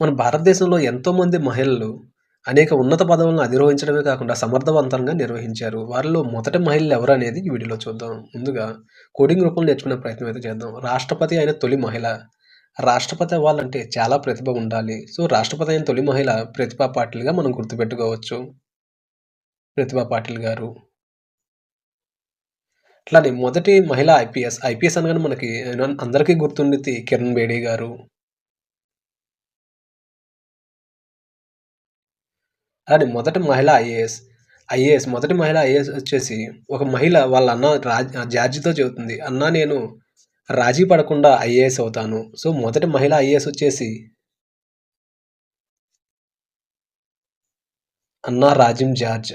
మన భారతదేశంలో ఎంతోమంది మహిళలు అనేక ఉన్నత పదవులను అధిరోహించడమే కాకుండా సమర్థవంతంగా నిర్వహించారు. వారిలో మొదటి మహిళలు ఎవరనేది ఈ వీడియోలో చూద్దాం. ముందుగా కోడింగ్ రూపంలో నేర్చుకునే ప్రయత్నం అయితే చేద్దాం. రాష్ట్రపతి అయిన తొలి మహిళ. రాష్ట్రపతి అవ్వాలంటే చాలా ప్రతిభ ఉండాలి. సో, రాష్ట్రపతి అయిన తొలి మహిళ ప్రతిభా పాటిల్‌గా మనం గుర్తుపెట్టుకోవచ్చు. ప్రతిభా పాటిల్ గారు. అట్లానే మొదటి మహిళ ఐపీఎస్. ఐపీఎస్ అనగానే మనకి అందరికీ గుర్తుండేది కిరణ్ బేడీ గారు. అలానే మొదటి మహిళ ఐఏఎస్. ఐఏఎస్ మొదటి మహిళ ఐఏఎస్ వచ్చేసి ఒక మహిళ వాళ్ళ అన్న రాజ్ జార్జితో చెబుతుంది. "అన్నా నేను రాజీ పడకుండా ఐఏఎస్ అవుతాను." సో, మొదటి మహిళ ఐఏఎస్ వచ్చేసి అన్నా రాజీం జార్జ్.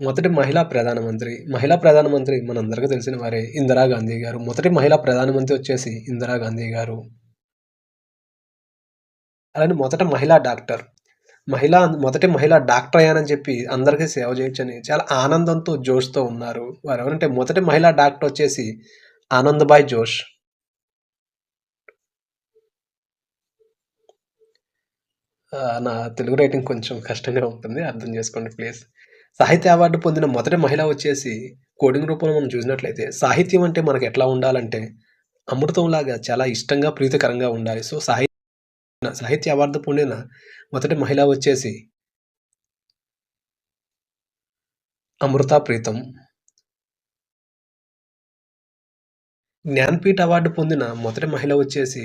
మొదటి మహిళా ప్రధానమంత్రి. మహిళా ప్రధానమంత్రి మనందరికీ తెలిసిన వారే ఇందిరా గాంధీ గారు. మొదటి మహిళా ప్రధానమంత్రి వచ్చేసి ఇందిరా గాంధీ గారు. అలానే మొదట మహిళా డాక్టర్. మహిళ మొదటి మహిళా డాక్టర్ అయ్యానని చెప్పి అందరికీ సేవ చేయొచ్చని చాలా ఆనందంతో, జోష్‌తో ఉన్నారు. వారు ఎవరంటే మొదటి మహిళా డాక్టర్ వచ్చేసి ఆనందబాయ్ జోష్. నా తెలుగు రైటింగ్ కొంచెం కష్టంగా ఉంటుంది. అర్థం చేసుకోండి ప్లీజ్. సాహిత్య అవార్డు పొందిన మొదటి మహిళ వచ్చేసి కోడింగ్ రూపంలో మనం చూసినట్లయితే సాహిత్యం అంటే మనకు ఎట్లా ఉండాలంటే అమృతంలాగా చాలా ఇష్టంగా, ప్రీతికరంగా ఉండాలి. సో, సాహి సాహిత్య అవార్డు పొందిన మొదటి మహిళ వచ్చేసి అమృతా ప్రీతం. జ్ఞాన్‌పీఠ్ అవార్డు పొందిన మొదటి మహిళ వచ్చేసి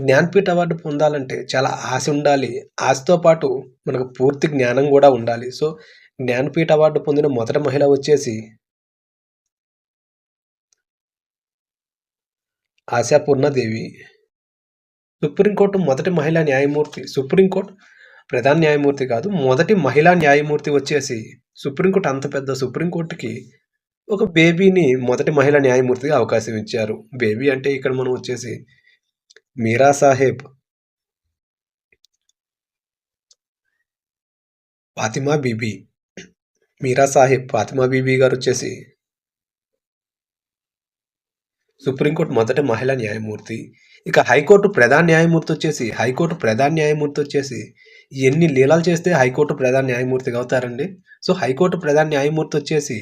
జ్ఞాన్‌పీఠ్ అవార్డు పొందాలంటే చాలా ఆశ ఉండాలి. ఆశతో పాటు మనకు పూర్తి జ్ఞానం కూడా ఉండాలి. సో, జ్ఞాన్‌పీఠ్ అవార్డు పొందిన మొదటి మహిళ వచ్చేసి ఆశాపూర్ణదేవి. సుప్రీంకోర్టు మొదటి మహిళా న్యాయమూర్తి. సుప్రీంకోర్టు ప్రధాన న్యాయమూర్తి కాదు. మొదటి మహిళా న్యాయమూర్తి వచ్చేసి సుప్రీంకోర్టు అంత పెద్ద సుప్రీంకోర్టుకి ఒక బేబీని మొదటి మహిళా న్యాయమూర్తిగా అవకాశం ఇచ్చారు. బేబీ అంటే ఇక్కడ మనం వచ్చేసి మీరా సాహెబ్ ఫాతిమా బీబీ. మీరా సాహెబ్ ఫాతిమా బీబీ గారు వచ్చేసి సుప్రీంకోర్టు మొదటి మహిళా న్యాయమూర్తి. ఇక హైకోర్టు ప్రధాన న్యాయమూర్తి వచ్చేసి హైకోర్టు ప్రధాన న్యాయమూర్తి వచ్చేసి ఎన్ని లీలాలు చేస్తే హైకోర్టు ప్రధాన న్యాయమూర్తిగా అవుతారండి. సో, హైకోర్టు ప్రధాన న్యాయమూర్తి వచ్చేసి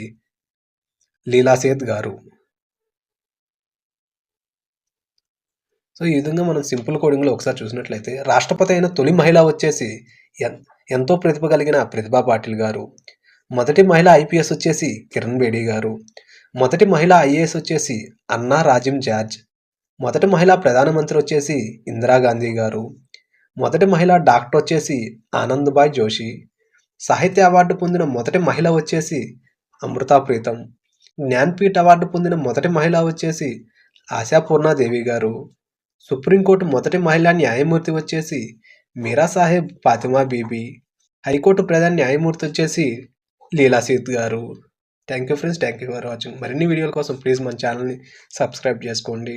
లీలాసేత్ గారు. సో, ఈ విధంగా మనం సింపుల్ కోడింగ్‌లో ఒకసారి చూసినట్లయితే రాష్ట్రపతి అయిన తొలి మహిళ వచ్చేసి ఎంతో ప్రతిభ కలిగిన ప్రతిభా పాటిల్ గారు. మొదటి మహిళ ఐపీఎస్ వచ్చేసి కిరణ్ బేడి గారు. మొదటి మహిళ ఐఏఎస్ వచ్చేసి అన్నా రాజిమ్ జార్జ్. మొదటి మహిళా ప్రధానమంత్రి వచ్చేసి ఇందిరాగాంధీ గారు. మొదటి మహిళా డాక్టర్ వచ్చేసి ఆనందబాయ్ జోషి. సాహిత్య అవార్డు పొందిన మొదటి మహిళ వచ్చేసి అమృతా ప్రీతం. జ్ఞాన్‌పీఠ్ అవార్డు పొందిన మొదటి మహిళ వచ్చేసి ఆశాపూర్ణాదేవి గారు. సుప్రీంకోర్టు మొదటి మహిళా న్యాయమూర్తి వచ్చేసి మీరా సాహెబ్ ఫాతిమా బీబీ. హైకోర్టు ప్రధాన న్యాయమూర్తి వచ్చేసి లీలా సీత్ గారు. Thank you friends. Thank you for watching. మరిన్ని వీడియోల కోసం ప్లీజ్ మన ఛానల్‌ని సబ్స్క్రైబ్ చేసుకోండి.